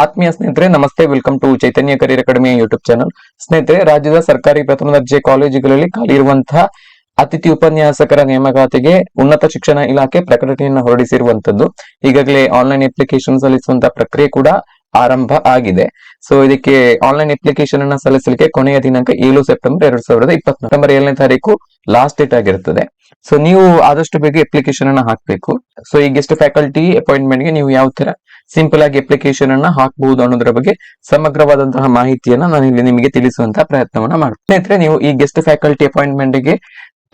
ಆತ್ಮೀಯ ಸ್ನೇಹಿತರೆ, ನಮಸ್ತೆ. Welcome to Chaitanya career academy YouTube channel ಸ್ನೇಹಿತರೆ, ರಾಜ್ಯದ ಸರ್ಕಾರಿ ಪ್ರಥಮ ದರ್ಜೆ ಕಾಲೇಜುಗಳಲ್ಲಿ ಖಾಲಿ ಇರುವಂತಹ ಅತಿಥಿ ಉಪನ್ಯಾಸಕರ ನೇಮಕಾತಿಗೆ ಉನ್ನತ ಶಿಕ್ಷಣ ಇಲಾಖೆ ಪ್ರಕಟಣೆಯನ್ನು ಹೊರಡಿಸಿರುವಂತದ್ದು ಈಗಾಗಲೇ ಆನ್ಲೈನ್ ಅಪ್ಲಿಕೇಶನ್ ಸಲ್ಲಿಸುವಂತಹ ಪ್ರಕ್ರಿಯೆ ಕೂಡ ಆರಂಭ ಆಗಿದೆ. ಸೊ ಇದಕ್ಕೆ ಆನ್ಲೈನ್ ಅಪ್ಲಿಕೇಶನ್ ಅನ್ನ ಸಲ್ಲಿಸಲಿಕ್ಕೆ ಕೊನೆಯ ದಿನಾಂಕ ಏಳು ಸೆಪ್ಟೆಂಬರ್ ಎರಡ್ ಸಾವಿರದ ಇಪ್ಪತ್ತ್ ನವೆಂಬರ್ ಏಳನೇ ತಾರೀಕು ಲಾಸ್ಟ್ ಡೇಟ್ ಆಗಿರುತ್ತದೆ. ಸೊ ನೀವು ಆದಷ್ಟು ಬೇಗ ಅಪ್ಲಿಕೇಶನ್ ಅನ್ನ ಹಾಕಬೇಕು. ಸೊ ಈ ಗೆಸ್ಟ್ ಫ್ಯಾಕಲ್ಟಿ ಅಪಾಯಿಂಟ್ಮೆಂಟ್ಗೆ ನೀವು ಯಾವ ತರ ಸಿಂಪಲ್ ಆಗಿ ಅಪ್ಲಿಕೇಶನ್ ಅನ್ನ ಹಾಕಬಹುದು ಅನ್ನೋದ್ರ ಬಗ್ಗೆ ಸಮಗ್ರವಾದಂತಹ ಮಾಹಿತಿಯನ್ನ ನಾನು ಇಲ್ಲಿ ನಿಮಗೆ ತಿಳಿಸುವಂತಹ ಪ್ರಯತ್ನವನ್ನ ಮಾಡ್ತೀನಿ. ಸ್ನೇಹಿತರೆ, ನೀವು ಈ ಗೆಸ್ಟ್ ಫ್ಯಾಕಲ್ಟಿ ಅಪಾಯಿಂಟ್ಮೆಂಟ್ಗೆ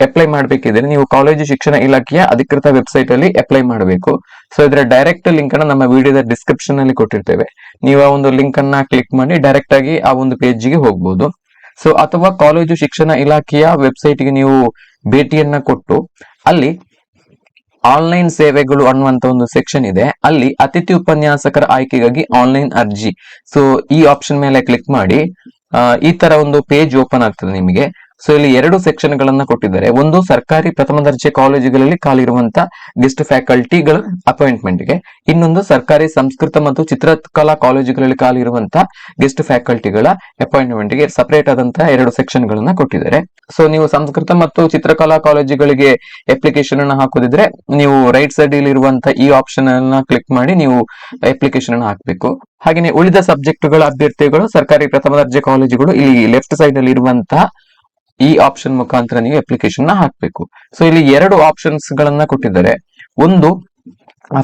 ಅಪ್ಲೈ ಮಾಡಬೇಕಿದ್ರೆ ನೀವು ಕಾಲೇಜು ಶಿಕ್ಷಣ ಇಲಾಖೆಯ ಅಧಿಕೃತ ವೆಬ್ಸೈಟ್ ಅಲ್ಲಿ ಅಪ್ಲೈ ಮಾಡಬೇಕು. ಸೊ ಇದರ ಡೈರೆಕ್ಟ್ ಲಿಂಕ್ ಅನ್ನ ನಮ್ಮ ವಿಡಿಯೋದ ಡಿಸ್ಕ್ರಿಪ್ಷನ್ ಅಲ್ಲಿ ಕೊಟ್ಟಿರ್ತೇವೆ. ನೀವು ಆ ಒಂದು ಲಿಂಕ್ ಅನ್ನ ಕ್ಲಿಕ್ ಮಾಡಿ ಡೈರೆಕ್ಟ್ ಆಗಿ ಆ ಒಂದು ಪೇಜ್ಗೆ ಹೋಗ್ಬೋದು. ಸೊ ಅಥವಾ ಕಾಲೇಜು ಶಿಕ್ಷಣ ಇಲಾಖೆಯ ವೆಬ್ಸೈಟ್ಗೆ ನೀವು ಭೇಟಿಯನ್ನ ಕೊಟ್ಟು ಅಲ್ಲಿ ಆನ್ಲೈನ್ ಸೇವೆಗಳು ಅನ್ನುವಂತ ಒಂದು ಸೆಕ್ಷನ್ ಇದೆ. ಅಲ್ಲಿ ಅತಿಥಿ ಉಪನ್ಯಾಸಕರ ಆಯ್ಕೆಗಾಗಿ ಆನ್ಲೈನ್ ಅರ್ಜಿ. ಸೊ ಈ ಆಪ್ಷನ್ ಮೇಲೆ ಕ್ಲಿಕ್ ಮಾಡಿ ಈ ತರ ಒಂದು ಪೇಜ್ ಓಪನ್ ಆಗ್ತದೆ ನಿಮಗೆ. ಸೊ ಇಲ್ಲಿ ಎರಡು ಸೆಕ್ಷನ್ ಗಳನ್ನ ಕೊಟ್ಟಿದ್ದಾರೆ. ಒಂದು ಸರ್ಕಾರಿ ಪ್ರಥಮ ದರ್ಜೆ ಕಾಲೇಜುಗಳಲ್ಲಿ ಖಾಲಿರುವಂತಹ ಗೆಸ್ಟ್ ಫ್ಯಾಕಲ್ಟಿಗಳ ಅಪಾಯಿಂಟ್ಮೆಂಟ್ಗೆ. ಇನ್ನೊಂದು ಸರ್ಕಾರಿ ಸಂಸ್ಕೃತ ಮತ್ತು ಚಿತ್ರಕಲಾ ಕಾಲೇಜುಗಳಲ್ಲಿ ಖಾಲಿರುವಂತಹ ಗೆಸ್ಟ್ ಫ್ಯಾಕಲ್ಟಿಗಳ ಅಪಾಯಿಂಟ್ಮೆಂಟ್ಗೆ ಸಪರೇಟ್ ಆದಂತಹ ಎರಡು ಸೆಕ್ಷನ್ ಗಳನ್ನ ಕೊಟ್ಟಿದ್ದಾರೆ. ಸೊ ನೀವು ಸಂಸ್ಕೃತ ಮತ್ತು ಚಿತ್ರಕಲಾ ಕಾಲೇಜುಗಳಿಗೆ ಅಪ್ಲಿಕೇಶನ್ ಅನ್ನ ಹಾಕೋದಿದ್ರೆ ನೀವು ರೈಟ್ ಸೈಡ್ ಇಲ್ಲಿ ಇರುವಂತಹ ಈ ಆಪ್ಷನ್ ಅನ್ನ ಕ್ಲಿಕ್ ಮಾಡಿ ನೀವು ಅಪ್ಲಿಕೇಶನ್ ಅನ್ನ ಹಾಕಬೇಕು. ಹಾಗೆಯೇ ಉಳಿದ ಸಬ್ಜೆಕ್ಟ್ಗಳ ಅಭ್ಯರ್ಥಿಗಳು ಸರ್ಕಾರಿ ಪ್ರಥಮ ದರ್ಜೆ ಕಾಲೇಜುಗಳು ಇಲ್ಲಿ ಲೆಫ್ಟ್ ಸೈಡ್ ಅಲ್ಲಿ ಇರುವಂತಹ ಈ ಆಪ್ಷನ್ ಮುಖಾಂತರ ನೀವು ಅಪ್ಲಿಕೇಶನ್ನ ಹಾಕಬೇಕು. ಸೊ ಇಲ್ಲಿ ಎರಡು ಆಪ್ಷನ್ಸ್ ಗಳನ್ನ ಕೊಟ್ಟಿದ್ದಾರೆ. ಒಂದು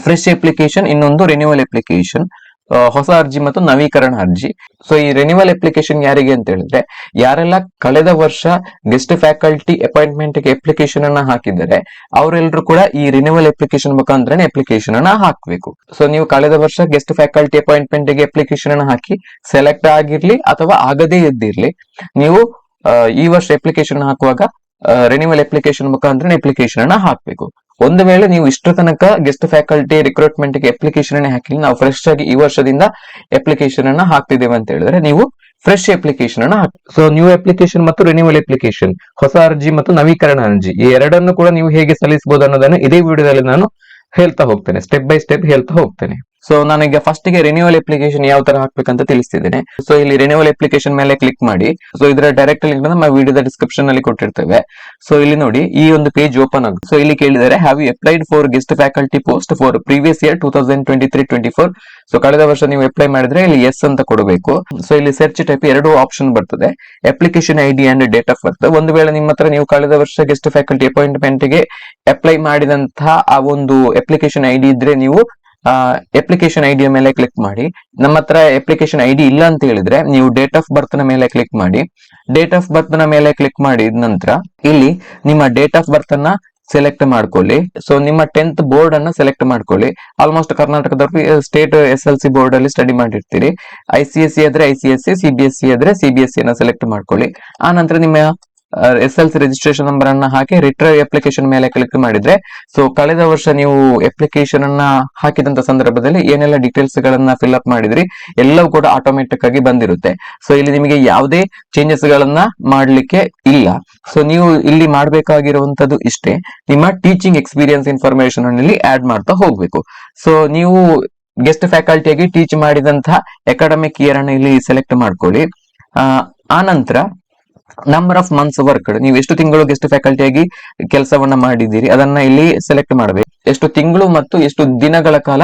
ಫ್ರೆಶ್ ಅಪ್ಲಿಕೇಶನ್ ಇನ್ನೊಂದು ರಿನ್ಯೂವಲ್ ಅಪ್ಲಿಕೇಶನ್ ಹೊಸ ಅರ್ಜಿ ಮತ್ತು ನವೀಕರಣ ಅರ್ಜಿ. ಸೊ ಈ ರಿನ್ಯೂವಲ್ ಅಪ್ಲಿಕೇಶನ್ ಯಾರಿಗೆ ಅಂತ ಹೇಳಿದ್ರೆ, ಯಾರೆಲ್ಲ ಕಳೆದ ವರ್ಷ ಗೆಸ್ಟ್ ಫ್ಯಾಕಲ್ಟಿ ಅಪಾಯಿಂಟ್ಮೆಂಟ್ಗೆ ಅಪ್ಲಿಕೇಶನ್ ಅನ್ನ ಹಾಕಿದ್ದಾರೆ ಅವರೆಲ್ಲರೂ ಕೂಡ ಈ ರಿನ್ಯೂವಲ್ ಅಪ್ಲಿಕೇಶನ್ ಮುಖಾಂತರನೇ ಅಪ್ಲಿಕೇಶನ್ ಅನ್ನ ಹಾಕಬೇಕು. ಸೊ ನೀವು ಕಳೆದ ವರ್ಷ ಗೆಸ್ಟ್ ಫ್ಯಾಕಲ್ಟಿ ಅಪಾಯಿಂಟ್ಮೆಂಟ್ಗೆ ಅಪ್ಲಿಕೇಶನ್ ಅನ್ನ ಹಾಕಿ ಸೆಲೆಕ್ಟ್ ಆಗಿರ್ಲಿ ಅಥವಾ ಆಗದೇ ಇದ್ದಿರ್ಲಿ, ನೀವು ಈ ವರ್ಷ ಅಪ್ಲಿಕೇಶನ್ ಹಾಕುವಾಗ ರಿನ್ಯೂವಲ್ ಅಪ್ಲಿಕೇಶನ್ ಮುಖಾಂತರ ಅಪ್ಲಿಕೇಶನ್ ಅನ್ನ ಹಾಕಬೇಕು. ಒಂದು ವೇಳೆ ನೀವು ಇಷ್ಟು ತನಕ ಗೆಸ್ಟ್ ಫ್ಯಾಕಲ್ಟಿ ರಿಕ್ರೂಟ್ಮೆಂಟ್ಗೆ ಅಪ್ಲಿಕೇಶನ್ ಹಾಕಿಲ್ಲ, ನಾವು ಫ್ರೆಶ್ ಆಗಿ ಈ ವರ್ಷದಿಂದ ಅಪ್ಲಿಕೇಶನ್ ಅನ್ನ ಹಾಕ್ತಿದ್ದೇವೆ ಅಂತ ಹೇಳಿದ್ರೆ ನೀವು ಫ್ರೆಶ್ ಅಪ್ಲಿಕೇಶನ್ ಅನ್ನ ಹಾಕಿ ಸೊ ನ್ಯೂ ಅಪ್ಲಿಕೇಶನ್ ಮತ್ತು ರಿನ್ಯೂವಲ್ ಅಪ್ಲಿಕೇಶನ್ ಹೊಸ ಅರ್ಜಿ ಮತ್ತು ನವೀಕರಣ ಅರ್ಜಿ, ಈ ಎರಡನ್ನು ಕೂಡ ನೀವು ಹೇಗೆ ಸಲ್ಲಿಸಬಹುದು ಅನ್ನೋದನ್ನು ಇದೇ ವಿಡಿಯೋದಲ್ಲಿ ನಾನು ಹೇಳ್ತಾ ಹೋಗ್ತೇನೆ ಸ್ಟೆಪ್ ಬೈ ಸ್ಟೆಪ್ ಹೇಳ್ತಾ ಹೋಗ್ತೇನೆ. ಸೊ ನನಗೆ ಫಸ್ಟ್ಗೆ ರಿನ್ಯೂವಲ್ ಅಪ್ಲಿಕೇಶನ್ ಯಾವ ತರ ಹಾಕ್ಬೇಕಂತ ತಿಳಿಸ್ತಿದ್ದೇನೆ. ಸೊ ಇಲ್ಲಿ ರಿನ್ಯೂವಲ್ ಅಪ್ಲಿಕೇಶನ್ ಮೇಲೆ ಕ್ಲಿಕ್ ಮಾಡಿ. ಸೊ ಇದರ ಡೈರೆಕ್ಟ್ ಲಿಂಕ್ ನಮ್ಮ ವಿಡಿಯೋದ ಡಿಸ್ಕ್ರಿಪ್ಷನ್ ಅಲ್ಲಿ ಕೊಟ್ಟಿರ್ತೇವೆ. ಸೊ ಇಲ್ಲಿ ನೋಡಿ, ಈ ಒಂದು ಪೇಜ್ ಓಪನ್ ಆಗುತ್ತೆ ಸೊ ಇಲ್ಲಿ ಕೇಳಿದರೆ have you applied for guest faculty post for previous year two thousand twenty three twenty four so ಕಳೆದ ವರ್ಷ ನೀವು ಅಪ್ಲೈ ಮಾಡಿದ್ರೆ ಇಲ್ಲಿ ಎಸ್ ಅಂತ ಕೊಡಬೇಕು. ಸೊ ಇಲ್ಲಿ ಸರ್ಚ್ ಟೈಪ್ ಎರಡು ಆಪ್ಷನ್ ಬರ್ತದೆ. Application I D and date of ಬರ್ತದೆ ಒಂದು ವೇಳೆ ನಿಮ್ಮ ಹತ್ರ ನೀವು ಕಳೆದ ವರ್ಷ ಗೆಸ್ಟ್ ಫ್ಯಾಕಲ್ಟಿ ಅಪಾಯಿಂಟ್ಮೆಂಟ್ಗೆ ಅಪ್ಲೈ ಮಾಡಿದಂತಹ ಆ ಒಂದು ಅಪ್ಲಿಕೇಶನ್ ಐ ಇದ್ರೆ ನೀವು ಅಪ್ಲಿಕೇಶನ್ ಐ ಡಿಯ ಮೇಲೆ ಕ್ಲಿಕ್ ಮಾಡಿ. ನಮ್ಮ ಹತ್ರ ಅಪ್ಲಿಕೇಶನ್ ಐ ಇಲ್ಲ ಅಂತ ಹೇಳಿದ್ರೆ ನೀವು ಡೇಟ್ ಆಫ್ ಬರ್ತ್ನ ಮೇಲೆ ಕ್ಲಿಕ್ ಮಾಡಿ. ಡೇಟ್ ಆಫ್ ಬರ್ತ್ನ ಮೇಲೆ ಕ್ಲಿಕ್ ಮಾಡಿದ ನಂತರ ಇಲ್ಲಿ ನಿಮ್ಮ ಡೇಟ್ ಆಫ್ ಬರ್ತ್ ಅನ್ನ ಸೆಲೆಕ್ಟ್ ಮಾಡ್ಕೊಳ್ಳಿ. ಸೊ ನಿಮ್ಮ ಟೆಂತ್ ಬೋರ್ಡ್ ಅನ್ನ ಸೆಲೆಕ್ಟ್ ಮಾಡ್ಕೊಳ್ಳಿ. Almost ಕರ್ನಾಟಕದವ್ರು state S L C board ಅಲ್ಲಿ ಸ್ಟಡಿ ಮಾಡಿರ್ತೀರಿ. ಐ ಸಿ ಎಸ್ ಸಿ ಆದ್ರೆ I C S C B S C ಆದ್ರೆ ಸಿ ಬಿ ಎಸ್ ಸಿ ಅನ್ನ ಸೆಲೆಕ್ಟ್ ಮಾಡ್ಕೊಳ್ಳಿ. ಆ ನಂತರ ನಿಮ್ಮ S L C registration number ಅನ್ನ ಹಾಕಿ ರಿಟ್ರೈ ಅಪ್ಲಿಕೇಶನ್ ಮೇಲೆ ಕ್ಲಿಕ್ ಮಾಡಿದ್ರೆ ಸೊ ಕಳೆದ ವರ್ಷ ನೀವು ಅಪ್ಲಿಕೇಶನ್ ಅನ್ನ ಹಾಕಿದಂತ ಸಂದರ್ಭದಲ್ಲಿ ಏನೆಲ್ಲ ಡೀಟೇಲ್ಸ್ ಗಳನ್ನ ಫಿಲ್ ಅಪ್ ಮಾಡಿದ್ರಿ, ಎಲ್ಲವೂ ಕೂಡ ಆಟೋಮೆಟಿಕ್ ಆಗಿ ಬಂದಿರುತ್ತೆ. ಸೊ ಇಲ್ಲಿ ನಿಮಗೆ ಯಾವುದೇ ಚೇಂಜಸ್ ಗಳನ್ನ ಮಾಡ್ಲಿಕ್ಕೆ ಇಲ್ಲ. ಸೊ ನೀವು ಇಲ್ಲಿ ಮಾಡಬೇಕಾಗಿರುವಂತದ್ದು ಇಷ್ಟೇ, ನಿಮ್ಮ ಟೀಚಿಂಗ್ ಎಕ್ಸ್ಪೀರಿಯನ್ಸ್ ಇನ್ಫಾರ್ಮೇಶನ್ ಇಲ್ಲಿ ಆಡ್ ಮಾಡ್ತಾ ಹೋಗ್ಬೇಕು. ಸೊ ನೀವು ಗೆಸ್ಟ್ ಫ್ಯಾಕಲ್ಟಿಯಾಗಿ ಟೀಚ್ ಮಾಡಿದಂತಹ ಅಕಾಡೆಮಿಕ್ ಇಯರ್ ಅನ್ನು ಇಲ್ಲಿ ಸೆಲೆಕ್ಟ್ ಮಾಡ್ಕೊಳ್ಳಿ. ಆ ನಂತರ ನಂಬರ್ ಆಫ್ ಮಂತ್ಸ್ ವರ್ಕ್ ನೀವು ಎಷ್ಟು ತಿಂಗಳು ಗೆಸ್ಟ್ ಫ್ಯಾಕಲ್ಟಿಯಾಗಿ ಕೆಲಸವನ್ನ ಮಾಡಿದ್ದೀರಿ, ಅದನ್ನ ಇಲ್ಲಿ ಸೆಲೆಕ್ಟ್ ಮಾಡಬೇಕು. ಎಷ್ಟು ತಿಂಗಳು ಮತ್ತು ಎಷ್ಟು ದಿನಗಳ ಕಾಲ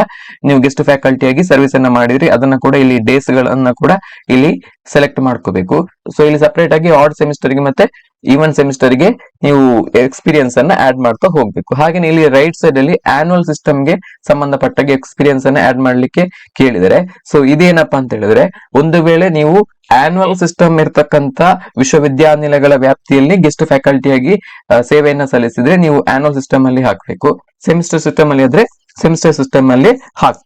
ನೀವು ಗೆಸ್ಟ್ ಫ್ಯಾಕಲ್ಟಿಯಾಗಿ ಸರ್ವಿಸ್ ಅನ್ನ ಮಾಡಿದ್ರಿ, ಅದನ್ನ ಕೂಡ ಇಲ್ಲಿ ಡೇಸ್ ಗಳನ್ನ ಕೂಡ ಇಲ್ಲಿ ಸೆಲೆಕ್ಟ್ ಮಾಡ್ಕೋಬೇಕು. ಸೊ ಇಲ್ಲಿ ಸಪರೇಟ್ ಆಗಿ ಆರ್ಡ್ ಸೆಮಿಸ್ಟರ್ಗೆ ಮತ್ತೆ ಈವನ್ ಸೆಮಿಸ್ಟರ್ಗೆ ನೀವು ಎಕ್ಸ್ಪೀರಿಯನ್ಸ್ ಅನ್ನ ಆಡ್ ಮಾಡ್ತಾ ಹೋಗ್ಬೇಕು. ಹಾಗೆ ಇಲ್ಲಿ ರೈಟ್ ಸೈಡ್ ಅಲ್ಲಿ ಆನ್ಯುವಲ್ ಸಿಸ್ಟಮ್ಗೆ ಸಂಬಂಧಪಟ್ಟಾಗೆ ಎಕ್ಸ್ಪೀರಿಯನ್ಸ್ ಅನ್ನ ಆಡ್ ಮಾಡ್ಲಿಕ್ಕೆ ಕೇಳಿದರೆ ಸೊ ಇದೇನಪ್ಪಾ ಅಂತ ಹೇಳಿದ್ರೆ, ಒಂದು ವೇಳೆ ನೀವು ಆನ್ಯುವಲ್ ಸಿಸ್ಟಮ್ ಇರ್ತಕ್ಕಂತ ವಿಶ್ವವಿದ್ಯಾನಿಲಯಗಳ ವ್ಯಾಪ್ತಿಯಲ್ಲಿ ಗೆಸ್ಟ್ ಫ್ಯಾಕಲ್ಟಿಯಾಗಿ ಆಗಿ ಸೇವೆಯನ್ನ ಸಲ್ಲಿಸಿದ್ರೆ ನೀವು ಆನ್ಯುವಲ್ ಸಿಸ್ಟಮ್ ಅಲ್ಲಿ ಹಾಕ್ಬೇಕು. ಸೆಮಿಸ್ಟರ್ ಸಿಸ್ಟಮ್ ಅಲ್ಲಿ ಆದ್ರೆ ಸೆಮಿಸ್ಟರ್ ಸಿಸ್ಟಮ್ ಅಲ್ಲಿ ಹಾಕ್ಬೇಕು.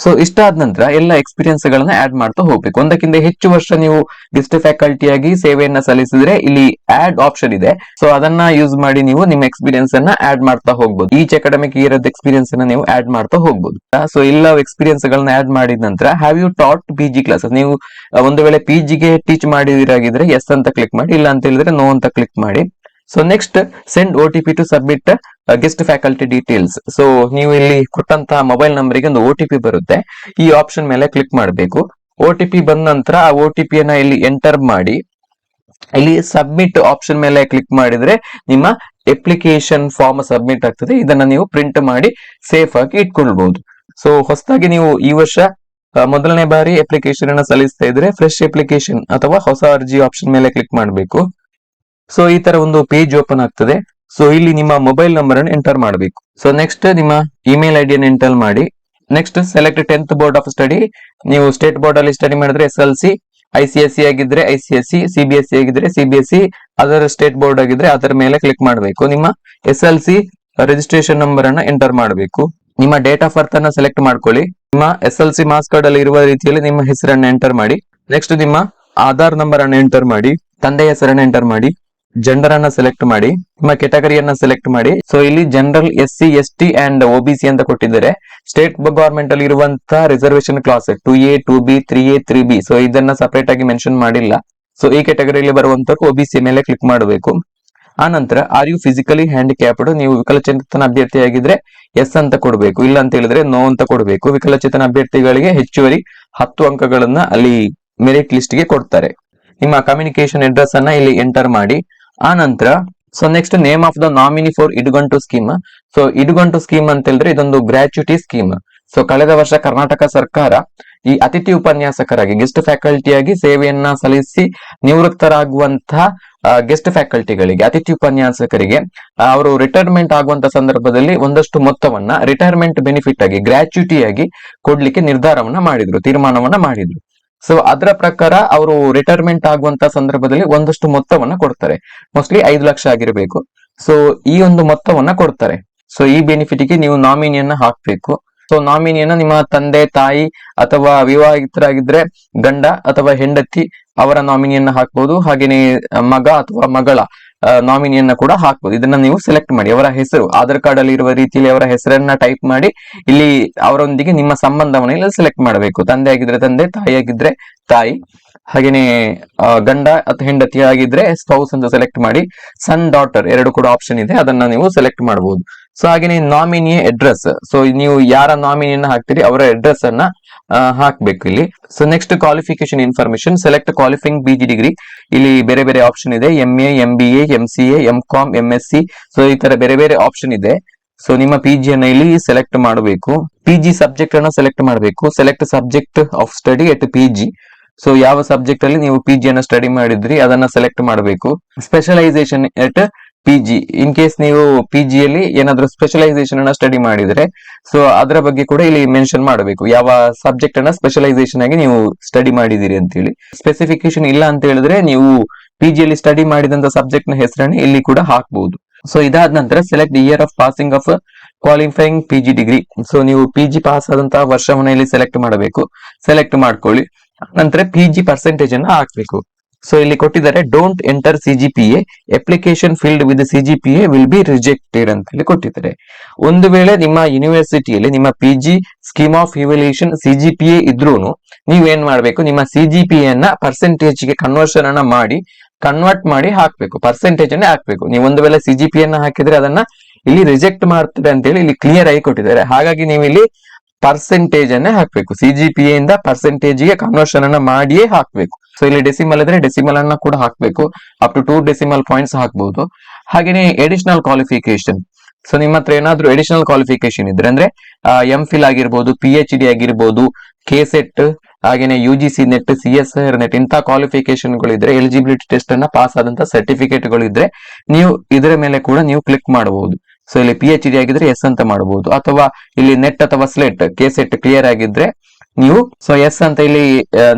ಸೊ ಇಷ್ಟಾದ ನಂತರ ಎಲ್ಲ ಎಕ್ಸ್ಪೀರಿಯನ್ಸ್ ಗಳನ್ನ ಆಡ್ ಮಾಡ್ತಾ ಹೋಗ್ಬೇಕು. ಒಂದಕ್ಕಿಂತ ಹೆಚ್ಚು ವರ್ಷ ನೀವು ಗೆಸ್ಟ್ ಫ್ಯಾಕಲ್ಟಿಯಾಗಿ ಸೇವೆಯನ್ನ ಸಲ್ಲಿಸಿದ್ರೆ ಇಲ್ಲಿ ಆಡ್ ಆಪ್ಷನ್ ಇದೆ. ಸೊ ಅದನ್ನ ಯೂಸ್ ಮಾಡಿ ನೀವು ನಿಮ್ಮ ಎಕ್ಸ್ಪೀರಿಯನ್ಸ್ ಅನ್ನ ಆಡ್ ಮಾಡ್ತಾ ಹೋಗ್ಬೋದು. ಈಚ್ ಅಕಾಡೆಮಿಕ್ ಇಯರ್ ಎಕ್ಸ್ಪೀರಿಯನ್ಸ್ ಅನ್ನ ನೀವು ಆಡ್ ಮಾಡ್ತಾ ಹೋಗ್ಬೋದು. ಸೊ ಎಲ್ಲ ಎಕ್ಸ್ಪೀರಿಯನ್ಸ್ ಗಳನ್ನ ಆಡ್ ಮಾಡಿದ ನಂತರ have you taught P G classes ನೀವು ಒಂದು ವೇಳೆ ಪಿ ಜಿಗೆ ಟೀಚ್ ಮಾಡಿದಿರಾಗಿದ್ರೆ ಎಸ್ ಅಂತ ಕ್ಲಿಕ್ ಮಾಡಿ, ಇಲ್ಲ ಅಂತ ಹೇಳಿದ್ರೆ ನೋ ಅಂತ ಕ್ಲಿಕ್ ಮಾಡಿ. So next send O T P to submit guest faculty details so ನೀವು ಇಲ್ಲಿ ಕೊಟ್ಟಂತಹ ಮೊಬೈಲ್ ನಂಬರ್ಗೆ ಒಂದು ಓ ಟಿ ಪಿ ಬರುತ್ತೆ. ಈ ಆಪ್ಷನ್ ಮೇಲೆ ಕ್ಲಿಕ್ ಮಾಡಬೇಕು. ಓ ಟಿ ಪಿ ಬಂದ ನಂತರ ಆ ಓ ಟಿ ಪಿಯನ್ನ ಇಲ್ಲಿ ಎಂಟರ್ ಮಾಡಿ. ಇಲ್ಲಿ ಸಬ್ಮಿಟ್ ಆಪ್ಷನ್ ಮೇಲೆ ಕ್ಲಿಕ್ ಮಾಡಿದ್ರೆ ನಿಮ್ಮ ಅಪ್ಲಿಕೇಶನ್ ಫಾರ್ಮ್ ಸಬ್ಮಿಟ್ ಆಗ್ತದೆ. ಇದನ್ನ ನೀವು ಪ್ರಿಂಟ್ ಮಾಡಿ ಸೇಫ್ ಆಗಿ ಇಟ್ಕೊಳ್ಬಹುದು ಸೊ ಹೊಸದಾಗಿ ನೀವು ಈ ವರ್ಷ ಮೊದಲನೇ ಬಾರಿ ಅಪ್ಲಿಕೇಶನ್ ಅನ್ನ ಸಲ್ಲಿಸ್ತಾ ಇದ್ರೆ ಫ್ರೆಶ್ ಅಪ್ಲಿಕೇಶನ್ ಅಥವಾ ಹೊಸ ಅರ್ಜಿ ಆಪ್ಷನ್ ಮೇಲೆ ಕ್ಲಿಕ್ ಮಾಡಬೇಕು. ಸೊ ಈ ತರ ಒಂದು ಪೇಜ್ ಓಪನ್ ಆಗ್ತದೆ. ಸೊ ಇಲ್ಲಿ ನಿಮ್ಮ ಮೊಬೈಲ್ ನಂಬರ್ ಅನ್ನು ಎಂಟರ್ ಮಾಡಬೇಕು. ಸೊ ನೆಕ್ಸ್ಟ್ ನಿಮ್ಮ ಇಮೇಲ್ ಐ ಡಿಯನ್ನು ಎಂಟರ್ ಮಾಡಿ. Next select tenth board of study ನೀವು ಸ್ಟೇಟ್ ಬೋರ್ಡ್ ಅಲ್ಲಿ ಸ್ಟಡಿ ಮಾಡಿದ್ರೆ S L C I C S C ಆಗಿದ್ರೆ I C S C C B S C ಆಗಿದ್ರೆ ಸಿ ಬಿ ಎಸ್ ಸಿ ಅದರ state board ಆಗಿದ್ರೆ ಅದರ ಮೇಲೆ ಕ್ಲಿಕ್ ಮಾಡಬೇಕು. ನಿಮ್ಮ S L C registration number ಅನ್ನ ಎಂಟರ್ ಮಾಡಬೇಕು. ನಿಮ್ಮ ಡೇಟ್ ಆಫ್ ಬರ್ತ್ ಅನ್ನ ಸೆಲೆಕ್ಟ್ ಮಾಡ್ಕೊಳ್ಳಿ. ನಿಮ್ಮ S L C marks card ಅಲ್ಲಿ ಇರುವ ರೀತಿಯಲ್ಲಿ ನಿಮ್ಮ ಹೆಸರನ್ನು ಎಂಟರ್ ಮಾಡಿ. ನೆಕ್ಸ್ಟ್ ನಿಮ್ಮ ಆಧಾರ್ ನಂಬರ್ ಅನ್ನು ಎಂಟರ್ ಮಾಡಿ. ತಂದೆಯ ಹೆಸರನ್ನು ಎಂಟರ್ ಮಾಡಿ. ಜೆಂಡರ್ ಅನ್ನ ಸೆಲೆಕ್ಟ್ ಮಾಡಿ, ನಿಮ್ಮ ಕೆಟಗರಿಯನ್ನ ಸೆಲೆಕ್ಟ್ ಮಾಡಿ. ಸೊ ಇಲ್ಲಿ general S C S T and O B C ಅಂತ ಕೊಟ್ಟಿದ್ದಾರೆ. ಸ್ಟೇಟ್ ಗವರ್ಮೆಂಟ್ ಅಲ್ಲಿ ಇರುವಂತಹ reservation class two A two B three A three B so ಇದನ್ನ ಸಪರೇಟ್ ಆಗಿ ಮೆನ್ಷನ್ ಮಾಡಿಲ್ಲ. ಸೊ ಈ ಕೆಟಗರಿಯಲ್ಲಿ ಬರುವಂತವ್ರು ಒ ಬಿ ಸಿ ಮೇಲೆ ಕ್ಲಿಕ್ ಮಾಡಬೇಕು. ಆ ನಂತರ ಆರ್ ಯು ಫಿಸಿಕಲಿ ಹ್ಯಾಂಡಿಕ್ಯಾಪ್ಡ್ ನೀವು ವಿಕಲಚೇತನ ಅಭ್ಯರ್ಥಿಯಾಗಿದ್ರೆ ಎಸ್ ಅಂತ ಕೊಡಬೇಕು. ಇಲ್ಲ ಅಂತ ಹೇಳಿದ್ರೆ ನೋ ಅಂತ ಕೊಡಬೇಕು. ವಿಕಲಚೇತನ ಅಭ್ಯರ್ಥಿಗಳಿಗೆ ಹೆಚ್ಚುವರಿ ಹತ್ತು ಅಂಕಗಳನ್ನ ಅಲ್ಲಿ ಮೆರಿಟ್ ಲಿಸ್ಟ್ಗೆ ಕೊಡ್ತಾರೆ. ನಿಮ್ಮ ಕಮ್ಯುನಿಕೇಶನ್ ಅಡ್ರೆಸ್ ಅನ್ನ ಇಲ್ಲಿ ಎಂಟರ್ ಮಾಡಿ. ಆ ನಂತರ so next name of the nominee for ಇಡುಗಂಟು scheme so ಇಡುಗಂಟು ಸ್ಕೀಮ್ ಅಂತ ಹೇಳಿದ್ರೆ ಇದೊಂದು ಗ್ರಾಚ್ಯುಟಿ ಸ್ಕೀಮ್ ಸೊ ಕಳೆದ ವರ್ಷ ಕರ್ನಾಟಕ ಸರ್ಕಾರ ಈ ಅತಿಥಿ ಉಪನ್ಯಾಸಕರಾಗಿ ಗೆಸ್ಟ್ ಫ್ಯಾಕಲ್ಟಿಯಾಗಿ ಸೇವೆಯನ್ನ ಸಲ್ಲಿಸಿ ನಿವೃತ್ತರಾಗುವಂತಹ ಗೆಸ್ಟ್ ಫ್ಯಾಕಲ್ಟಿಗಳಿಗೆ ಅತಿಥಿ ಉಪನ್ಯಾಸಕರಿಗೆ ಅವರು ರಿಟೈರ್ಮೆಂಟ್ ಆಗುವಂತ ಸಂದರ್ಭದಲ್ಲಿ ಒಂದಷ್ಟು ಮೊತ್ತವನ್ನ ರಿಟೈರ್ಮೆಂಟ್ ಬೆನಿಫಿಟ್ ಆಗಿ ಗ್ರಾಚ್ಯುಟಿಯಾಗಿ ಕೊಡ್ಲಿಕ್ಕೆ ನಿರ್ಧಾರವನ್ನ ಮಾಡಿದ್ರು, ತೀರ್ಮಾನವನ್ನ ಮಾಡಿದ್ರು. ಸೊ ಅದರ ಪ್ರಕಾರ ಅವರು ರಿಟೈರ್ಮೆಂಟ್ ಆಗುವಂತ ಸಂದರ್ಭದಲ್ಲಿ ಒಂದಷ್ಟು ಮೊತ್ತವನ್ನ ಕೊಡ್ತಾರೆ. ಮೋಸ್ಟ್ಲಿ ಐದು ಲಕ್ಷ ಆಗಿರಬೇಕು. ಸೊ ಈ ಒಂದು ಮೊತ್ತವನ್ನ ಕೊಡ್ತಾರೆ. ಸೊ ಈ ಬೆನಿಫಿಟ್ಗೆ ನೀವು ನಾಮಿನಿಯನ್ನ ಹಾಕ್ಬೇಕು. ಸೊ ನಾಮಿನಿಯನ್ನ ನಿಮ್ಮ ತಂದೆ, ತಾಯಿ ಅಥವಾ ವಿವಾಹಿತರಾಗಿದ್ರೆ ಗಂಡ ಅಥವಾ ಹೆಂಡತಿ ಅವರ ನಾಮಿನಿಯನ್ನ ಹಾಕ್ಬಹುದು ಹಾಗೇನೆ ಮಗ ಅಥವಾ ಮಗಳ ನಾಮಿನಿಯನ್ನ ಕೂಡ ಹಾಕ್ಬೋದು. ಇದನ್ನ ನೀವು ಸೆಲೆಕ್ಟ್ ಮಾಡಿ, ಅವರ ಹೆಸರು, ಆಧಾರ್ ಕಾರ್ಡ್ ಅಲ್ಲಿ ಇರುವ ರೀತಿಯಲ್ಲಿ ಅವರ ಹೆಸರನ್ನ ಟೈಪ್ ಮಾಡಿ, ಇಲ್ಲಿ ಅವರೊಂದಿಗೆ ನಿಮ್ಮ ಸಂಬಂಧವನ್ನ ಇಲ್ಲಿ ಸೆಲೆಕ್ಟ್ ಮಾಡಬೇಕು. ತಂದೆ ಆಗಿದ್ರೆ ತಂದೆ, ತಾಯಿ ಆಗಿದ್ರೆ ತಾಯಿ. ಹಾಗೇನೆ ಗಂಡ ಅಥವಾ ಹೆಂಡತಿ ಆಗಿದ್ರೆ ಸ್ಪೌಸ್ ಅಂತ ಸೆಲೆಕ್ಟ್ ಮಾಡಿ ಸನ್ ಡಾಟರ್ ಎರಡು ಕೂಡ ಆಪ್ಷನ್ ಇದೆ, ಅದನ್ನ ನೀವು ಸೆಲೆಕ್ಟ್ ಮಾಡಬಹುದು. ಸೊ ಹಾಗೇನೆ ನಾಮಿನಿ ಅಡ್ರೆಸ್ ಸೊ ನೀವು ಯಾರ ನಾಮಿನಿಯನ್ನ ಹಾಕ್ತೀರಿ, ಅವರ ಅಡ್ರೆಸ್ ಅನ್ನ ಹಾಕ್ಬೇಕು ಇಲ್ಲಿ. So next qualification information select qualifying B G degree ಇಲ್ಲಿ ಬೇರೆ ಬೇರೆ ಆಪ್ಷನ್ ಇದೆ. M A M B A C M com M S C so ಈ ತರ ಬೇರೆ ಬೇರೆ ಆಪ್ಷನ್ ಇದೆ. ಸೊ ನಿಮ್ಮ ಪಿ ಜಿ ಅನ್ನ ಇಲ್ಲಿ ಸೆಲೆಕ್ಟ್ ಮಾಡಬೇಕು. ಪಿ ಜಿ ಸಬ್ಜೆಕ್ಟ್ ಅನ್ನ ಸೆಲೆಕ್ಟ್ ಮಾಡಬೇಕು. Select subject of study at P G so ಯಾವ ಸಬ್ಜೆಕ್ಟ್ ಅಲ್ಲಿ ನೀವು ಪಿ ಜಿ ಅನ್ನ ಸ್ಟಡಿ ಮಾಡಿದ್ರಿ, ಅದನ್ನ ಸೆಲೆಕ್ಟ್ ಮಾಡಬೇಕು. Specialisation at P G in case ನೀವು ಪಿ ಜಿಯಲ್ಲಿ ಏನಾದ್ರೂ ಸ್ಪೆಷಲೈಸೇಷನ್ ಅನ್ನ ಸ್ಟಡಿ ಮಾಡಿದ್ರೆ ಸೊ ಅದರ ಬಗ್ಗೆ ಕೂಡ ಇಲ್ಲಿ ಮೆನ್ಷನ್ ಮಾಡಬೇಕು. ಯಾವ ಸಬ್ಜೆಕ್ಟ್ ಅನ್ನ ಸ್ಪೆಷಲೈಸೇಷನ್ ಆಗಿ ನೀವು ಸ್ಟಡಿ ಮಾಡಿದಿರಿ ಅಂತ ಹೇಳಿ ಸ್ಪೆಸಿಫಿಕೇಶನ್ ಇಲ್ಲ ಅಂತ ಹೇಳಿದ್ರೆ ನೀವು ಪಿ ಜಿಯಲ್ಲಿ ಸ್ಟಡಿ ಮಾಡಿದಂತ ಸಬ್ಜೆಕ್ಟ್ನ ಹೆಸರನ್ನ ಇಲ್ಲಿ ಕೂಡ ಹಾಕಬಹುದು ಸೊ ಇದಾದ ನಂತರ select year of passing of qualifying P G degree so ನೀವು ಪಿ ಜಿ ಪಾಸ್ ಆದಂತಹ ವರ್ಷವನ್ನ ಇಲ್ಲಿ ಸೆಲೆಕ್ಟ್ ಮಾಡಬೇಕು. ಸೆಲೆಕ್ಟ್ ಮಾಡ್ಕೊಳ್ಳಿ. ನಂತರ ಪಿ ಜಿ ಪರ್ಸೆಂಟೇಜ್ ಅನ್ನ ಹಾಕ್ಬೇಕು. ಸೊ ಇಲ್ಲಿ ಕೊಟ್ಟಿದ್ದಾರೆ don't enter CGPA application field with CGPA will be rejected ಅಂತ ಹೇಳಿ ಕೊಟ್ಟಿದ್ದಾರೆ. ಒಂದು ವೇಳೆ ನಿಮ್ಮ ಯೂನಿವರ್ಸಿಟಿಯಲ್ಲಿ ನಿಮ್ಮ P G scheme of evaluation CGPA ಇದ್ರೂ ನೀವೇನ್ ಮಾಡಬೇಕು? ನಿಮ್ಮ ಸಿ ಜಿ ಪಿ ಅನ್ನ ಪರ್ಸೆಂಟೇಜ್ಗೆ ಕನ್ವರ್ಷನ್ ಅನ್ನ ಮಾಡಿ ಕನ್ವರ್ಟ್ ಮಾಡಿ ಹಾಕ್ಬೇಕು. ಪರ್ಸೆಂಟೇಜ್ ಅನ್ನೇ ಹಾಕ್ಬೇಕು. ನೀವು ಒಂದು ವೇಳೆ ಸಿ ಜಿ ಪಿ ಅನ್ನ ಹಾಕಿದ್ರೆ ಅದನ್ನ ಇಲ್ಲಿ ರಿಜೆಕ್ಟ್ ಮಾಡ್ತದೆ ಅಂತ ಹೇಳಿ ಇಲ್ಲಿ ಕ್ಲಿಯರ್ ಆಗಿ ಕೊಟ್ಟಿದ್ದಾರೆ. ಹಾಗಾಗಿ ನೀವು ಇಲ್ಲಿ ಪರ್ಸೆಂಟೇಜ್ ಅನ್ನೇ ಹಾಕ್ಬೇಕು. ಸಿ ಜಿ ಪಿ ಇಂದ ಪರ್ಸೆಂಟೇಜ್ಗೆ ಕನ್ವರ್ಷನ್ ಅನ್ನ ಮಾಡಿಯೇ ಹಾಕ್ಬೇಕು. ಸೊ ಇಲ್ಲಿ ಡೆಸಿಮಲ್ ಇದ್ರೆ ಡೆಸಿಮಲ್ ಅನ್ನ ಕೂಡ ಹಾಕ್ಬೇಕು. Up to two decimal points ಹಾಕ್ಬಹುದು ಹಾಗೇನೆ ಎಡಿಷನಲ್ ಕ್ವಾಲಿಫಿಕೇಶನ್ ಸೊ ನಿಮ್ಮ ಹತ್ರ ಏನಾದ್ರು ಎಡಿಷನಲ್ ಕ್ವಾಲಿಫಿಕೇಶನ್ ಇದ್ರೆ ಅಂದ್ರೆ ಎಂ ಫಿಲ್ ಆಗಿರ್ಬೋದು ಪಿ ಎಚ್ ಡಿ ಆಗಿರ್ಬೋದು ಕೆ ಸೆಟ್ ಹಾಗೇನೆ U G C net C S R net ಇಂತಹ ಕ್ವಾಲಿಫಿಕೇಶನ್ ಗಳಿದ್ರೆ ಎಲಿಜಿಬಿಲಿಟಿ ಟೆಸ್ಟ್ ಅನ್ನ ಪಾಸ್ ಆದಂತ ಸರ್ಟಿಫಿಕೇಟ್ಗಳು ಇದ್ರೆ, ನೀವು ಇದರ ಮೇಲೆ ಕೂಡ ನೀವು ಕ್ಲಿಕ್ ಮಾಡಬಹುದು ಸೊ ಇಲ್ಲಿ ಪಿ ಎಚ್ ಡಿ ಆಗಿದ್ರೆ ಎಸ್ ಅಂತ ಮಾಡಬಹುದು ಅಥವಾ ಇಲ್ಲಿ ನೆಟ್ ಅಥವಾ ಸ್ಲೆಟ್ ಕೆ ಸೆಟ್ ಕ್ಲಿಯರ್ ಆಗಿದ್ರೆ ನೀವು. ಸೊ ಎಸ್ ಅಂತ ಇಲ್ಲಿ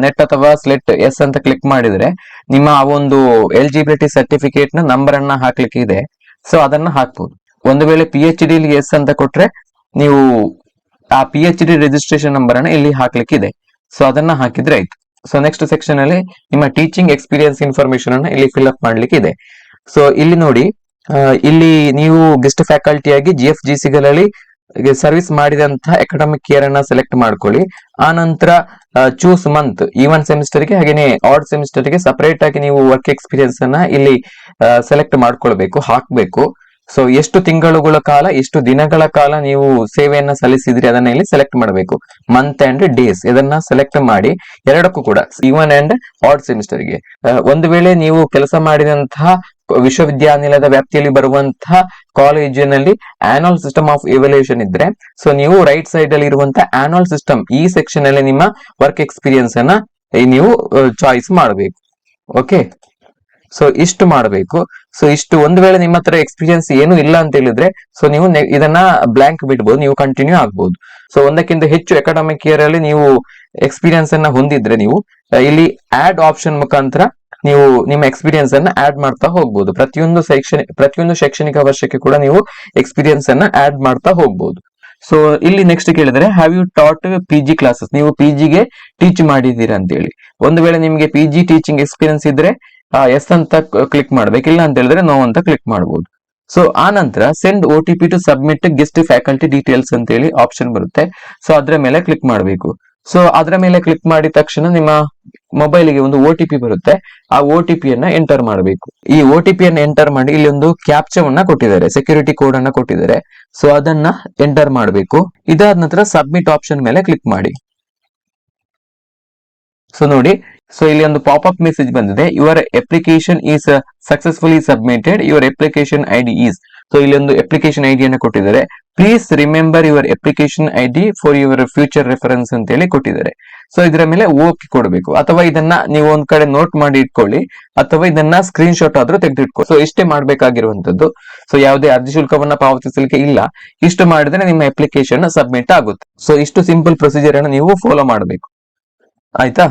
ನೆಟ್ ಅಥವಾ ಸ್ಲೆಟ್ ಎಸ್ ಅಂತ ಕ್ಲಿಕ್ ಮಾಡಿದ್ರೆ ನಿಮ್ಮ ಆ ಒಂದು ಎಲಿಜಿಬಿಲಿಟಿ ಸರ್ಟಿಫಿಕೇಟ್ನ ನಂಬರ್ ಅನ್ನ ಹಾಕ್ಲಿಕ್ಕೆ ಇದೆ. ಸೊ ಅದನ್ನ ಹಾಕ್ಬಹುದು ಒಂದು ವೇಳೆ ಪಿ ಎಚ್ ಡಿ ಎಸ್ ಅಂತ ಕೊಟ್ರೆ ನೀವು ಆ P H D registration number ಅನ್ನ ಇಲ್ಲಿ ಹಾಕ್ಲಿಕ್ಕೆ ಇದೆ. ಸೊ ಅದನ್ನ ಹಾಕಿದ್ರೆ ಆಯ್ತು. ಸೊ ನೆಕ್ಸ್ಟ್ ಸೆಕ್ಷನ್ ಅಲ್ಲಿ ನಿಮ್ಮ ಟೀಚಿಂಗ್ ಎಕ್ಸ್ಪೀರಿಯನ್ಸ್ ಇನ್ಫಾರ್ಮೇಶನ್ ಅನ್ನ ಇಲ್ಲಿ ಫಿಲ್ ಅಪ್ ಮಾಡ್ಲಿಕ್ಕೆ ಇದೆ. ಸೊ ಇಲ್ಲಿ ನೋಡಿ ಇಲ್ಲಿ ನೀವು ಗೆಸ್ಟ್ ಫ್ಯಾಕಲ್ಟಿ ಆಗಿ ಜಿ ಎಫ್ ಜಿ ಸಿಗಳಲ್ಲಿ ಸರ್ವಿಸ್ ಮಾಡಿದಂತಹ ಅಕಾಡೆಮಿಕ್ ಇಯರ್ ಅನ್ನ ಸೆಲೆಕ್ಟ್ ಮಾಡ್ಕೊಳ್ಳಿ. ಆ ನಂತರ ಚೂಸ್ ಮಂತ್ ಈವನ್ ಸೆಮಿಸ್ಟರ್ಗೆ ಹಾಗೇನೆ ಆಡ್ ಸೆಮಿಸ್ಟರ್ಗೆ ಸಪರೇಟ್ ಆಗಿ ನೀವು ವರ್ಕ್ ಎಕ್ಸ್ಪೀರಿಯನ್ಸ್ ಅನ್ನ ಇಲ್ಲಿ ಸೆಲೆಕ್ಟ್ ಮಾಡ್ಕೊಳ್ಬೇಕು, ಹಾಕ್ಬೇಕು. ಸೊ ಎಷ್ಟು ತಿಂಗಳುಗಳ ಕಾಲ, ಎಷ್ಟು ದಿನಗಳ ಕಾಲ ನೀವು ಸೇವೆಯನ್ನ ಸಲ್ಲಿಸಿದ್ರಿ, ಅದನ್ನ ಇಲ್ಲಿ ಸೆಲೆಕ್ಟ್ ಮಾಡಬೇಕು. ಮಂತ್ ಅಂಡ್ ಡೇಸ್ ಇದನ್ನ ಸೆಲೆಕ್ಟ್ ಮಾಡಿ, ಎರಡಕ್ಕೂ ಕೂಡ ಇವನ್ ಅಂಡ್ ಆಡ್ ಸೆಮಿಸ್ಟರ್ಗೆ. ಒಂದು ವೇಳೆ ನೀವು ಕೆಲಸ ಮಾಡಿದಂತಹ ವಿಶ್ವವಿದ್ಯಾನಿಲಯದ ವ್ಯಾಪ್ತಿಯಲ್ಲಿ ಬರುವಂತಹ ಕಾಲೇಜಿನಲ್ಲಿ ಆನ್ಯುವಲ್ ಸಿಸ್ಟಮ್ ಆಫ್ ಎವಲ್ಯೂಷನ್ ಇದ್ರೆ ಸೊ ನೀವು ರೈಟ್ ಸೈಡ್ ಅಲ್ಲಿ ಇರುವಂತಹ ಆನ್ಯುವಲ್ ಸಿಸ್ಟಮ್ ಈ ಸೆಕ್ಷನ್ ಅಲ್ಲಿ ನಿಮ್ಮ ವರ್ಕ್ ಎಕ್ಸ್ಪೀರಿಯನ್ಸ್ ಅನ್ನ ನೀವು ಚಾಯ್ಸ್ ಮಾಡಬೇಕು. ಓಕೆ ಸೊ ಇಷ್ಟು ಮಾಡಬೇಕು. ಸೊ ಇಷ್ಟು ಒಂದು ವೇಳೆ ನಿಮ್ಮ ಹತ್ರ ಎಕ್ಸ್ಪೀರಿಯನ್ಸ್ ಏನು ಇಲ್ಲ ಅಂತ ಹೇಳಿದ್ರೆ ಸೊ ನೀವು ಇದನ್ನ ಬ್ಲಾಂಕ್ ಬಿಡ್ಬೋದು, ನೀವು ಕಂಟಿನ್ಯೂ ಆಗ್ಬಹುದು ಸೊ ಒಂದಕ್ಕಿಂತ ಹೆಚ್ಚು ಅಕಾಡೆಮಿಕ್ ಇಯರ್ ಅಲ್ಲಿ ನೀವು ಎಕ್ಸ್ಪೀರಿಯನ್ಸ್ ಅನ್ನ ಹೊಂದಿದ್ರೆ ನೀವು ಇಲ್ಲಿ ಆಡ್ ಆಪ್ಷನ್ ಮುಖಾಂತರ ನೀವು ನಿಮ್ಮ ಎಕ್ಸ್ಪೀರಿಯನ್ಸ್ ಅನ್ನ ಆಡ್ ಮಾಡ್ತಾ ಹೋಗ್ಬಹುದು ಪ್ರತಿಯೊಂದು ಶೈಕ್ಷಣಿಕ ಪ್ರತಿಯೊಂದು ಶೈಕ್ಷಣಿಕ ವರ್ಷಕ್ಕೆ ಕೂಡ ನೀವು ಎಕ್ಸ್ಪೀರಿಯನ್ಸ್ ಅನ್ನ ಆಡ್ ಮಾಡ್ತಾ ಹೋಗ್ಬಹುದು ಸೊ ಇಲ್ಲಿ ನೆಕ್ಸ್ಟ್ ಕೇಳಿದ್ರೆ have you taught P G classes ನೀವು ಪಿ ಜಿಗೆ ಟೀಚ್ ಮಾಡಿದ್ದೀರಾ ಅಂತ ಹೇಳಿ ಒಂದು ವೇಳೆ ನಿಮಗೆ ಪಿ ಜಿ ಟೀಚಿಂಗ್ ಎಕ್ಸ್ಪೀರಿಯನ್ಸ್ ಇದ್ರೆ ಎಸ್ ಅಂತ ಕ್ಲಿಕ್ ಮಾಡ್ಬೇಕು, ಇಲ್ಲ ಅಂತ ಹೇಳಿದ್ರೆ ನೋ ಅಂತ ಕ್ಲಿಕ್ ಮಾಡಬಹುದು ಸೊ ಆ ನಂತರ send O T P to submit guest faculty details ಅಂತ ಹೇಳಿ ಆಪ್ಷನ್ ಬರುತ್ತೆ. ಸೊ ಅದ್ರ ಮೇಲೆ ಕ್ಲಿಕ್ ಮಾಡಬೇಕು. ಸೊ ಅದರ ಮೇಲೆ ಕ್ಲಿಕ್ ಮಾಡಿದ ತಕ್ಷಣ ನಿಮ್ಮ ಮೊಬೈಲಿಗೆ ಒಂದು ಒ ಟಿ ಪಿ ಬರುತ್ತೆ. ಆ ಒ ಟಿ ಪಿಯನ್ನ ಎಂಟರ್ ಮಾಡಬೇಕು. ಈ ಒ ಟಿ ಪಿಯನ್ನು ಎಂಟರ್ ಮಾಡಿ ಇಲ್ಲಿ ಒಂದು ಕ್ಯಾಪ್ಚವನ್ನ ಕೊಟ್ಟಿದ್ದಾರೆ ಸೆಕ್ಯೂರಿಟಿ ಕೋಡ್ ಅನ್ನ ಕೊಟ್ಟಿದ್ದಾರೆ. ಸೊ ಅದನ್ನ ಎಂಟರ್ ಮಾಡಬೇಕು. ಇದಾದ ನಂತರ ಸಬ್ಮಿಟ್ ಆಪ್ಷನ್ ಮೇಲೆ ಕ್ಲಿಕ್ ಮಾಡಿ. ಸೊ ನೋಡಿ ಸೊ ಇಲ್ಲಿ ಒಂದು ಪಾಪ್ ಅಪ್ ಮೆಸೇಜ್ ಬಂದಿದೆ. Your application is successfully submitted your application I D is so ಇಲ್ಲಿ ಒಂದು ಅಪ್ಲಿಕೇಶನ್ ಐ ಡಿಯನ್ನು ಕೊಟ್ಟಿದ್ದಾರೆ. Please remember your application I D for your future reference ಅಂತ ಹೇಳಿ ಕೊಟ್ಟಿದ್ದಾರೆ. ಸೊ ಇದರ ಮೇಲೆ ಓಕೆ ಕೊಡಬೇಕು. ಅಥವಾ ಇದನ್ನ ನೀವು ಒಂದ್ ಕಡೆ ನೋಟ್ ಮಾಡಿ ಇಟ್ಕೊಳ್ಳಿ. ಅಥವಾ ಇದನ್ನ ಸ್ಕ್ರೀನ್ ಶಾಟ್ ಆದ್ರೂ ತೆಗೆದಿಟ್ಕೊಳ್ಳಿ. ಸೊ ಇಷ್ಟೇ ಮಾಡ್ಬೇಕಾಗಿರುವಂತದ್ದು ಸೊ ಯಾವುದೇ ಅರ್ಜಿ ಶುಲ್ಕವನ್ನ ಪಾವತಿಸಲಿಕ್ಕೆ ಇಲ್ಲ. ಇಷ್ಟು ಮಾಡಿದ್ರೆ ನಿಮ್ಮ ಅಪ್ಲಿಕೇಶನ್ ಸಬ್ಮಿಟ್ ಆಗುತ್ತೆ. ಸೊ ಇಷ್ಟು ಸಿಂಪಲ್ ಪ್ರೊಸೀಜರ್ ಅನ್ನು ನೀವು ಫಾಲೋ ಮಾಡಬೇಕು. ಆಯ್ತಾ?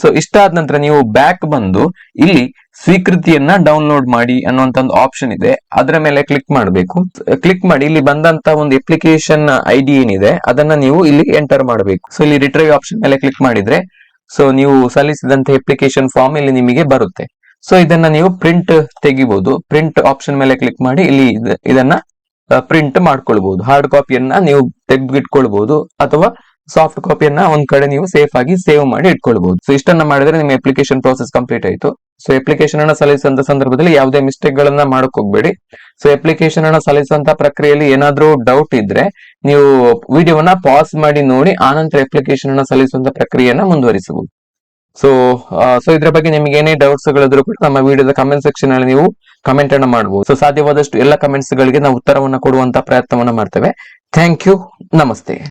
ಸೊ ಇಷ್ಟಾದ ನಂತರ ನೀವು ಬ್ಯಾಕ್ ಬಂದು ಇಲ್ಲಿ ಸ್ವೀಕೃತಿಯನ್ನ ಡೌನ್ಲೋಡ್ ಮಾಡಿ ಅನ್ನುವಂತ ಒಂದು ಆಪ್ಷನ್ ಇದೆ. ಅದರ ಮೇಲೆ ಕ್ಲಿಕ್ ಮಾಡಬೇಕು. ಕ್ಲಿಕ್ ಮಾಡಿ ಇಲ್ಲಿ ಬಂದಂತ ಒಂದು ಅಪ್ಲಿಕೇಶನ್ ಐ ಡಿ ಏನಿದೆ, ಅದನ್ನ ನೀವು ಇಲ್ಲಿ ಎಂಟರ್ ಮಾಡಬೇಕು. ಸೊ ಇಲ್ಲಿ ರಿಟ್ರೈವ್ ಆಪ್ಷನ್ ಮೇಲೆ ಕ್ಲಿಕ್ ಮಾಡಿದ್ರೆ ಸೊ ನೀವು ಸಲ್ಲಿಸಿದಂತ ಅಪ್ಲಿಕೇಶನ್ ಫಾರ್ಮ್ ಇಲ್ಲಿ ನಿಮಗೆ ಬರುತ್ತೆ. ಸೊ ಇದನ್ನ ನೀವು ಪ್ರಿಂಟ್ ತೆಗಿಬಹುದು ಪ್ರಿಂಟ್ ಆಪ್ಷನ್ ಮೇಲೆ ಕ್ಲಿಕ್ ಮಾಡಿ ಇಲ್ಲಿ ಇದನ್ನ ಪ್ರಿಂಟ್ ಮಾಡ್ಕೊಳ್ಬಹುದು ಹಾರ್ಡ್ ಕಾಪಿಯನ್ನ ನೀವು ತೆಗೆದಿಟ್ಕೊಳ್ಬಹುದು ಅಥವಾ ಸಾಫ್ಟ್ ಕಾಪಿಯನ್ನ ಒಂದ್ ಕಡೆ ನೀವು ಸೇಫ್ ಆಗಿ ಸೇವ್ ಮಾಡಿ ಇಟ್ಕೊಳ್ಬಹುದು ಸೊ ಇಷ್ಟನ್ನ ಮಾಡಿದ್ರೆ ನಿಮ್ಮ ಅಪ್ಲಿಕೇಶನ್ ಪ್ರೋಸೆಸ್ ಕಂಪ್ಲೀಟ್ ಆಯ್ತು. ಸೊ ಅಪ್ಲಿಕೇಶನ್ ಅನ್ನ ಸಲ್ಲಿಸಿದ ಸಂದರ್ಭದಲ್ಲಿ ಯಾವುದೇ ಮಿಸ್ಟೇಕ್ ಗಳನ್ನ ಮಾಡಕ್ ಹೋಗ್ಬೇಡಿ. ಸೊ ಅಪ್ಲಿಕೇಶನ್ ಅನ್ನ ಸಲ್ಲಿಸುವಂತ ಪ್ರಕ್ರಿಯೆಯಲ್ಲಿ ಏನಾದ್ರೂ ಡೌಟ್ ಇದ್ರೆ ನೀವು ವಿಡಿಯೋವನ್ನ ಪಾಸ್ ಮಾಡಿ ನೋಡಿ ಆನಂತರ ಅಪ್ಲಿಕೇಶನ್ ಅನ್ನ ಸಲ್ಲಿಸುವಂತ ಪ್ರಕ್ರಿಯೆಯನ್ನ ಮುಂದುವರಿಸಬಹುದು. ಸೊ ಸೊ ಇದ್ರ ಬಗ್ಗೆ ನಿಮ್ಗೆ ಏನೇ ಡೌಟ್ಸ್ ಗಳಿದ್ರು ಕೂಡ ನಮ್ಮ ವಿಡಿಯೋದ ಕಮೆಂಟ್ ಸೆಕ್ಷನ್ ಅಲ್ಲಿ ನೀವು ಕಮೆಂಟ್ ಅನ್ನ ಮಾಡಬಹುದು ಸೊ ಸಾಧ್ಯವಾದಷ್ಟು ಎಲ್ಲ ಕಮೆಂಟ್ಸ್ ಗಳಿಗೆ ನಾವು ಉತ್ತರವನ್ನ ಕೊಡುವಂತ ಪ್ರಯತ್ನವನ್ನ ಮಾಡ್ತೇವೆ. ಥ್ಯಾಂಕ್ ಯು ನಮಸ್ತೆ.